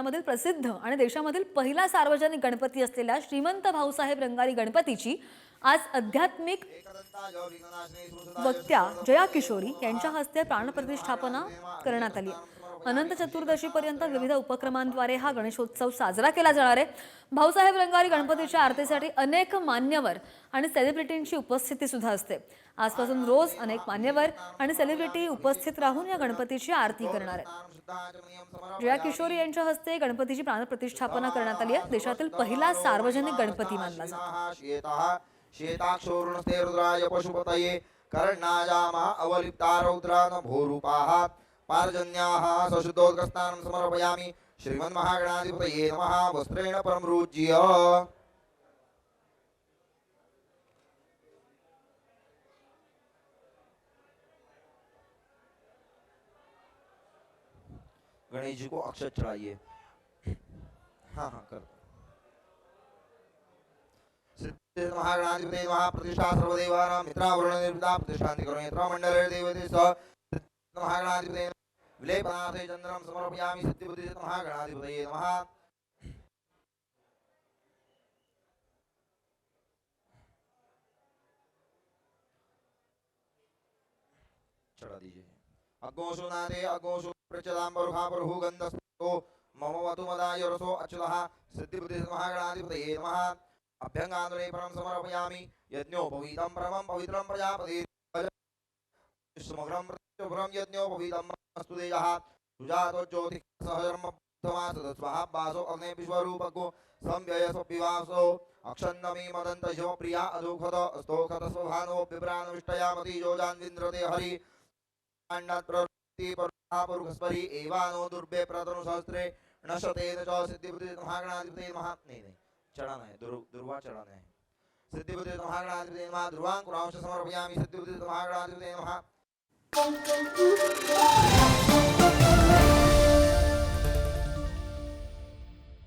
पुण्यामधील प्रसिद्ध आणि देशामधील पहिला सार्वजनिक गणपती असलेल्या श्रीमंत भाऊसाहेब रंगारी गणपतीची आज आध्यात्मिक वक्त्या जया किशोरी यांच्या हस्ते प्राणप्रतिष्ठापना करण्यात आली अनंत चतुर्दशीपर्यंत विविध उपक्रमांद्वारे हा गणेशोत्सव साजरा केला जाणार आहे. भाऊसाहेब रंगारी गणपतीच्या आरतीसाठी अनेक मान्यवर आणि सेलिब्रिटींची उपस्थिती सुद्धा असते. आजपासून रोज अनेक मान्यवर आणि सेलिब्रिटी उपस्थित राहून या गणपतीची आरती करणार आहे जया किशोरी यांच्या हस्ते गणपतीची प्राणप्रतिष्ठापना करण्यात आली आहे. देशातील पहिला सार्वजनिक गणपती मानला जातो. श्वेताक्षोरुणस्ते रुद्राय पशुपतये कर्णायामः अवलिप्ता रौद्रान भूरूपाः पारजन्याः सशुद्धोदकस्नानं समर्पयामि। श्रीमन्महागणाधिपतये नमः। वस्त्रेण परमृज्य गणेश जी को अक्षत चढ़ाइए। हाँ हाँ कर महागणाधिपते महाप्रतिष्ठा सर्वदेवानां मित्रावरुण निर्मिता प्रतिष्ठान्ति करोमि। यत्र मण्डले देवते स महागणाधिपते विलेपनाथे चन्द्रं समर्पयामि। सिद्धिबुद्धि महागणाधिपतये नमः। चढ़ा दीजिए। अग्नोषो नादे अग्नोषो प्रचदां बरुहु गन्धस्तो मम वतु मदाय रसो अच्युतः। सिद्धिबुद्धि महागणाधिपतये नमः। अभ्यङ्गानुरे परं समर्पयामि। यज्ञोपवीतं परमं पवित्रं प्रजापति। समग्रं प्रत्युभ्रं यज्ञोपवीतं स्तुतेजः सुजातो ज्योतिः सहजर्ममासदस्वः वासो अग्ने विश्वरूपको संव्यय स्वविवासो अक्षन्नमी मदन्त शिव प्रिया अधोखत स्तोखत स्वभानो बिभ्रानविष्टयामति योजान्विन्द्रते हरि। परुखस्परि एवानो दुर्भे प्रतनु सहस्रे नशतेन च सिद्धिबुद्धि महागणाधिपते महा चढ़ाना है, दुर्, दुर्वा चढ़ाना है। सिद्धिबुद्धि महागणाधिपति नमः ध्रुवां कुरांश समर्पयामि सिद्धिबुद्धि महागणाधिपति नमः।